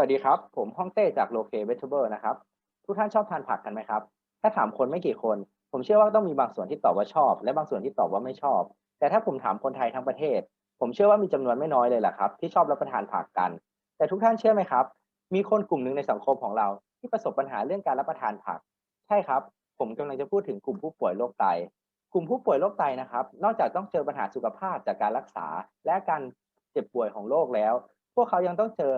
วัสดีครับ ผมฮ่องเต้จากโลเคเวทเบิลนะครับ ทุกท่านชอบทานผักกันไหมครับ ถ้าถามคนไม่กี่คน ผมเชื่อว่าต้องมีบางส่วนที่ตอบว่าชอบ และบางส่วนที่ตอบว่าไม่ชอบ แต่ถ้าผมถามคนไทยทั้งประเทศ ผมเชื่อว่ามีจำนวนไม่น้อยเลยแหละครับ ที่ชอบรับประทานผักกัน แต่ทุกท่านเชื่อไหมครับ มีคนกลุ่มหนึ่งในสังคมของเรา ที่ประสบปัญหาเรื่องการรับประทานผัก ใช่ครับ ผมกำลังจะพูดถึงกลุ่มผู้ป่วยโรคไต กลุ่มผู้ป่วยโรคไตนะครับ นอกจากต้องเจอปัญหาสุขภาพจากการรักษา และการเจ็บป่วยของโรคแล้ว พวกเขายังต้องเจอ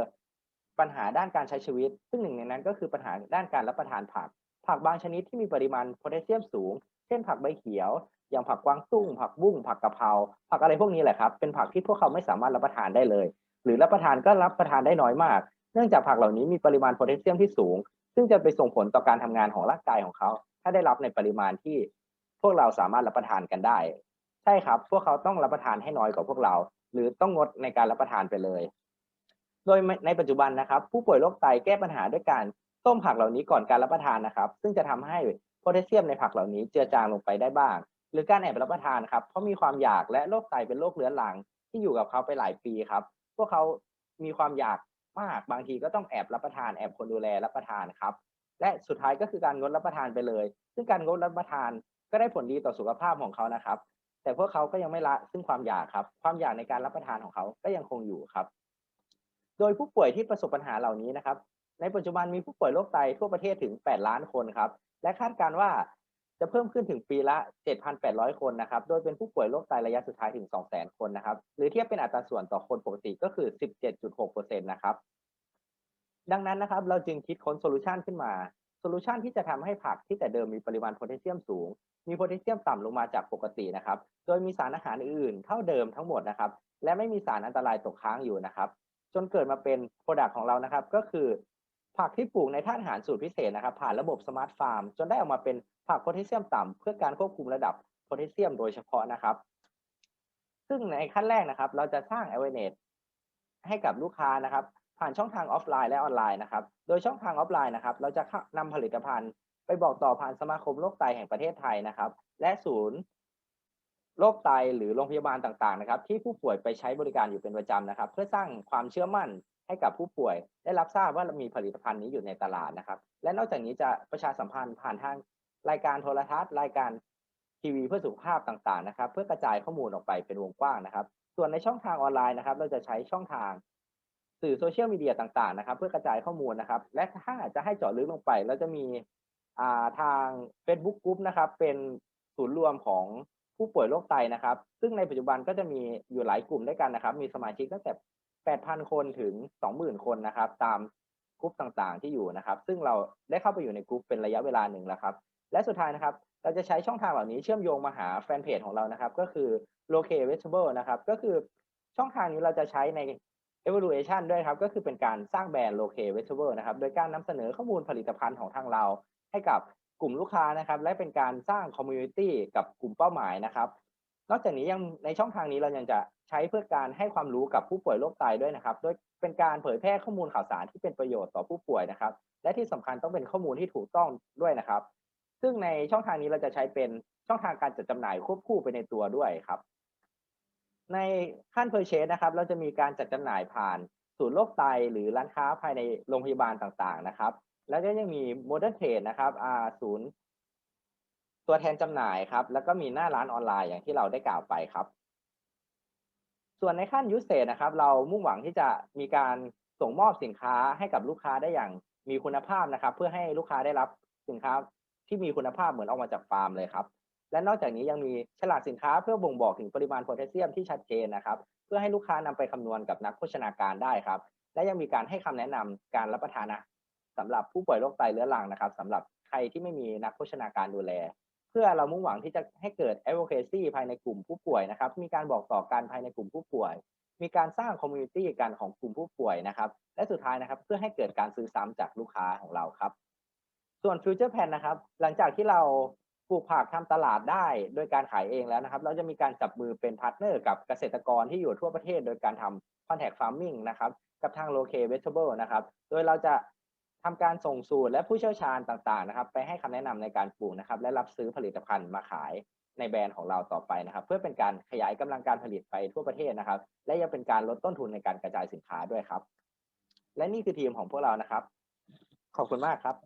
ปัญหาด้านการใช้ชีวิต ซึ่งหนึ่งในนั้นก็คือปัญหาด้านการรับประทานผัก ผักบางชนิดที่มีปริมาณโพแทสเซียมสูง เช่นผักใบเขียว อย่างผักกวางตุ้ง ผักบุ้ง ผักกะเพราผักอะไรพวกนี้แหละครับ เป็นผักที่พวกเขาไม่สามารถรับประทานได้เลย หรือรับประทานก็รับประทานได้น้อยมาก เนื่องจากผักเหล่านี้มีปริมาณโพแทสเซียมที่สูง ซึ่งจะไปส่งผลต่อการทำงานของร่างกายของเขา ถ้าได้รับในปริมาณที่พวกเราสามารถรับประทานกันได้ ใช่ครับ พวกเขาต้องรับประทานให้น้อยกว่าพวกเรา หรือต้องงดในการรับประทานไปเลย ดยในปัจจุบันนะครับ ผู้ป่วยโรคไตแก้ปัญหาด้วยการต้มผักเหล่านี้ก่อนการรับประทานนะครับ ซึ่งจะทำให้โพแทสเซียมในผักเหล่านี้เจือจางลงไปได้บ้าง หรือการแอบรับประทานครับเพราะมีความอยากและโรคไตเป็นโรคเรื้อรังที่อยู่กับเขาไปหลายปีครับ พวกเขามีความอยากมากบางทีก็ต้องแอบรับประทานแอบคนดูแลรับประทานครับ และสุดท้ายก็คือการงดรับประทานไปเลย ซึ่งการงดรับประทานก็ได้ผลดีต่อสุขภาพของเขานะครับ แต่พวกเขาก็ยังไม่ละซึ่งความอยากครับ ความอยากในการรับประทานของเขาก็ยังคงอยู่ครับ โดยผู้ป่วยที่ประสบปัญหาเหล่านี้นะครับ ในปัจจุบันมีผู้ป่วยโรคไตทั่วประเทศถึง 8 ล้านคนครับ และคาดการว่าจะเพิ่มขึ้นถึงปีละ 7,800 คนนะครับ โดยเป็นผู้ป่วยโรคไตระยะสุดท้ายถึง 200,000 คนนะครับ หรือเทียบเป็นอัตราส่วนต่อคนปกติก็คือ 17.6%นะครับ ดังนั้นนะครับ เราจึงคิดค้นโซลูชันขึ้นมา โซลูชันที่จะทำให้ผักที่แต่เดิมมีปริมาณโพแทสเซียมสูง มีโพแทสเซียมต่ำลงมาจากปกตินะครับ โดยมีสารอาหารอื่น เท่าเดิมทั้งหมดนะครับ และไม่มีสารอันตรายตกค้างอยู่นะครับ จนเกิดมาเป็นโปรดักต์ของเรานะครับ ก็คือ ผักที่ปลูกในท่าตุอาหารสูตรพิเศษนะครับ ผ่านระบบสมาร์ทฟาร์มจนได้ออกมาเป็นผักโพแทสเซียมต่ำเพื่อการควบคุมระดับโพแทสเซียมโดยเฉพาะนะครับ ซึ่งในขั้นแรกนะครับ เราจะสร้าง a w a r e n ให้กับลูกค้านะครับ ผ่านช่องทางออฟไลน์และออนไลน์นะครับ โดยช่องทางออฟไลน์นะครับ เราจะนำผลิตภัณฑ์ไปบอกต่อผ่านสมาคมโรคไตแห่งประเทศไทยนะครับ และศูนย์ โรคไตหรือโรงพยาบาลต่างๆนะครับ ที่ผู้ป่วยไปใช้บริการอยู่เป็นประจำนะครับ เพื่อสร้างความเชื่อมั่นให้กับผู้ป่วย ได้รับทราบว่ามีผลิตภัณฑ์นี้อยู่ในตลาดนะครับ และนอกจากนี้จะประชาสัมพันธ์ผ่านทางรายการโทรทัศน์ รายการทีวีเพื่อสุขภาพต่างๆนะครับ เพื่อกระจายข้อมูลออกไปเป็นวงกว้างนะครับ ส่วนในช่องทางออนไลน์นะครับ เราจะใช้ช่องทางสื่อโซเชียลมีเดียต่างๆนะครับ เพื่อกระจายข้อมูลนะครับ และถ้าจะให้เจาะลึกลงไปเราจะมีาทาง Facebook Group นะครับ เป็นศูนย์รวมของ ผู้ป่วยโรคไตนะครับ ซึ่งในปัจจุบันก็จะมีอยู่หลายกลุ่มด้วยกันนะครับ มีสมาชิกตั้งแต่ 8,000 คนถึง 20,000 คนนะครับ ตามกลุ่มต่างๆ ที่อยู่นะครับ ซึ่งเราได้เข้าไปอยู่ในกลุ่มเป็นระยะเวลาหนึ่งแล้วครับ และสุดท้ายนะครับ เราจะใช้ช่องทางเหล่านี้เชื่อมโยงมาหาแฟนเพจของเรานะครับ ก็คือ Local Vegetable นะครับ ก็คือช่องทางนี้เราจะใช้ใน evaluation ด้วยครับ ก็คือเป็นการสร้างแบรนด์ Local Vegetable นะครับ โดยการนำเสนอข้อมูลผลิตภัณฑ์ของทางเรา ให้กับกลุ่มลูกค้านะครับ และเป็นการสร้าง community กับกลุ่มเป้าหมายนะครับ นอกจากนี้ยังในช่องทางนี้เรายังจะใช้เพื่อการให้ความรู้กับผู้ป่วยโรคไตด้วยนะครับ โดยเป็นการเผยแพร่ข้อมูลข่าวสารที่เป็นประโยชน์ต่อผู้ป่วยนะครับ และที่สำคัญต้องเป็นข้อมูลที่ถูกต้องด้วยนะครับ ซึ่งในช่องทางนี้เราจะใช้เป็นช่องทางการจัดจำหน่ายควบคู่ไปในตัวด้วยครับ ในขั้น purchase นะครับ เราจะมีการจัดจำหน่ายผ่านศูนย์โรคไตหรือร้านค้าภายในโรงพยาบาลต่างๆนะครับ แล้วก็ยังมี modern trade นะครับอ่าศูนย์ตัวแทนจำหน่ายครับ แล้วก็มีหน้าร้านออนไลน์อย่างที่เราได้กล่าวไปครับ ส่วนในขั้นยูสเ e นะครับ เรามุ่งหวังที่จะมีการส่งมอบสินค้าให้กับลูกค้าได้อย่างมีคุณภาพนะครับ เพื่อให้ลูกค้าได้รับสินค้าที่มีคุณภาพเหมือนออกมาจากฟาร์มเลยครับ และนอกจากนี้ยังมีฉลากสินค้าเพื่อบ่งบอกถึงปริมาณโพแทสเซียมที่ชัดเจนนะครับ เพื่อให้ลูกค้านำไปคำนวณกับนักโภชนาการได้ครับ และยังมีการให้คำแนะนำการรับประทานนะ สำหรับผู้ป่วยโรคไตเรื้อรังนะครับสำหรับใครที่ไม่มีนักโภชนาการดูแล เพื่อเรามุ่งหวังที่จะให้เกิด advocacy ภายในกลุ่มผู้ป่วยนะครับ มีการบอกต่อกันภายในกลุ่มผู้ป่วย มีการสร้าง community กันของกลุ่มผู้ป่วยนะครับ และสุดท้ายนะครับ เพื่อให้เกิดการซื้อซ้ำจากลูกค้าของเราครับ ส่วน future plan นะครับ หลังจากที่เราปลูกผักทำตลาดได้โดยการขายเองแล้วนะครับ เราจะมีการจับมือเป็นพาร์ทเนอร์กับเกษตรกรที่อยู่ทั่วประเทศ โดยการทำ contact farming นะครับ กับทาง local vegetable นะครับ โดยเราจะ ทำการส่งสูตรและผู้เชี่ยวชาญต่างๆนะครับ ไปให้คำแนะนำในการปลูกนะครับ และรับซื้อผลิตภัณฑ์มาขายในแบรนด์ของเราต่อไปนะครับ เพื่อเป็นการขยายกำลังการผลิตไปทั่วประเทศนะครับ และยังเป็นการลดต้นทุนในการกระจายสินค้าด้วยครับ และนี่คือทีมของพวกเรานะครับ ขอบคุณมากครับ